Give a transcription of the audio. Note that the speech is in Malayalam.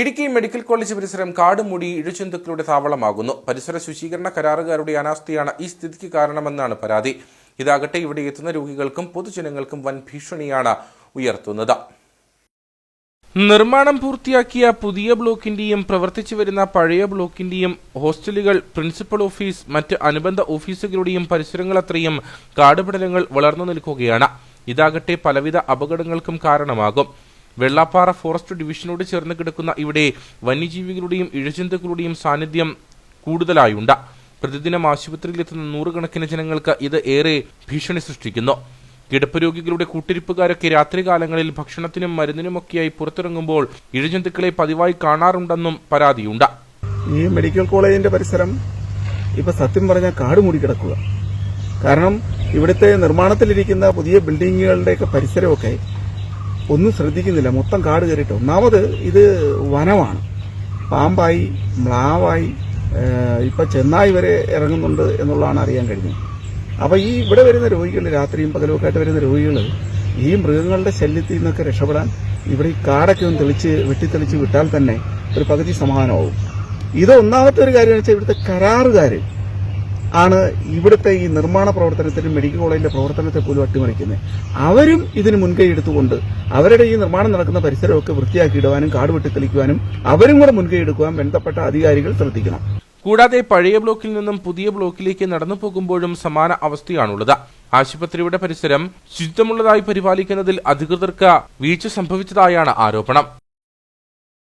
ഇടുക്കി മെഡിക്കൽ കോളേജ് പരിസരം കാടുമൂടി ഇഴജന്തുക്കളുടെ താവളമാകുന്നു. പരിസര ശുചീകരണ കരാറുകാരുടെ അനാസ്ഥയാണ് ഈ സ്ഥിതിക്ക് കാരണമെന്നാണ് പരാതി. ഇതാകട്ടെ ഇവിടെ എത്തുന്ന രോഗികൾക്കും പൊതുജനങ്ങൾക്കും വൻ ഭീഷണിയാണ് ഉയർത്തുന്നത്. നിർമ്മാണം പൂർത്തിയാക്കിയ പുതിയ ബ്ലോക്കിന്റെയും പ്രവർത്തിച്ചു വരുന്ന പഴയ ബ്ലോക്കിന്റെയും ഹോസ്റ്റലുകൾ പ്രിൻസിപ്പൽ ഓഫീസ് മറ്റ് അനുബന്ധ ഓഫീസുകളുടെയും പരിസരങ്ങളത്രയും കാടുപടലങ്ങൾ വളർന്നു നിൽക്കുകയാണ്. ഇതാകട്ടെ പലവിധ അപകടങ്ങൾക്കും കാരണമാകും. വെള്ളാപ്പാറ ഫോറസ്റ്റ് ഡിവിഷനോട് ചേർന്ന് കിടക്കുന്ന ഇവിടെ വന്യജീവികളുടെയും ഇഴജന്തുക്കളുടെയും സാന്നിധ്യം കൂടുതലായുണ്ട്. പ്രതിദിനം ആശുപത്രിയിലെത്തുന്ന നൂറുകണക്കിന് ജനങ്ങൾക്ക് ഇത് ഏറെ ഭീഷണി സൃഷ്ടിക്കുന്നു. കിടപ്പ് രോഗികളുടെ കൂട്ടിരിപ്പുകാരൊക്കെ രാത്രികാലങ്ങളിൽ ഭക്ഷണത്തിനും മരുന്നിനുമൊക്കെയായി പുറത്തിറങ്ങുമ്പോൾ ഇഴജന്തുക്കളെ പതിവായി കാണാറുണ്ടെന്നും പരാതിയുണ്ട്. ഈ മെഡിക്കൽ കോളേജിന്റെ പരിസരം ഇപ്പൊ സത്യം പറഞ്ഞാൽ കാട് മൂടി കിടക്കുക. കാരണം ഇവിടുത്തെ നിർമ്മാണത്തിലിരിക്കുന്ന പുതിയ ബിൽഡിങ്ങുകളുടെയൊക്കെ പരിസരമൊക്കെ ഒന്നും ശ്രദ്ധിക്കുന്നില്ല. മൊത്തം കാട് കയറിയിട്ട്. ഒന്നാമത് ഇത് വനമാണ്. പാമ്പായി മ്ലാവായി ഇപ്പം ചെന്നായി വരെ ഇറങ്ങുന്നുണ്ട് എന്നുള്ളതാണ് അറിയാൻ കഴിഞ്ഞത്. അപ്പോൾ ഈ ഇവിടെ വരുന്ന രോഗികൾ രാത്രിയും പകലുമൊക്കെ ആയിട്ട് വരുന്ന രോഗികൾ ഈ മൃഗങ്ങളുടെ ശല്യത്തിൽ നിന്നൊക്കെ രക്ഷപ്പെടാൻ ഇവിടെ ഈ കാടൊക്കെ ഒന്ന് തെളിച്ച് വെട്ടിത്തെളിച്ച് വിട്ടാൽ തന്നെ ഒരു പകുതി സമാധാനമാവും. ഇത് ഒന്നാമത്തെ ഒരു കാര്യം വെച്ചാൽ ഇവിടുത്തെ കരാറുകാര് ആണ് ഇവിടുത്തെ ഈ നിർമ്മാണ പ്രവർത്തനത്തിനും മെഡിക്കൽ കോളേജിന്റെ പ്രവർത്തനത്തെ പോലും അട്ടിമറിക്കുന്നത്. അവരും ഇതിന് മുൻകൈ എടുത്തുകൊണ്ട് അവരുടെ ഈ നിർമ്മാണം നടക്കുന്ന പരിസരമൊക്കെ വൃത്തിയാക്കിയിടുവാനും കാട് വെട്ടിത്തെളിക്കുവാനും അവരും കൂടെ മുൻകൈ എടുക്കുവാൻ ബന്ധപ്പെട്ട അധികാരികൾ ശ്രദ്ധിക്കണം. കൂടാതെ പഴയ ബ്ലോക്കിൽ നിന്നും പുതിയ ബ്ലോക്കിലേക്ക് നടന്നു പോകുമ്പോഴും സമാന അവസ്ഥയാണുള്ളത്. ആശുപത്രിയുടെ പരിസരം ശുചിത്വമുള്ളതായി പരിപാലിക്കുന്നതിൽ അധികൃതർക്ക് വീഴ്ച സംഭവിച്ചതായാണ് ആരോപണം.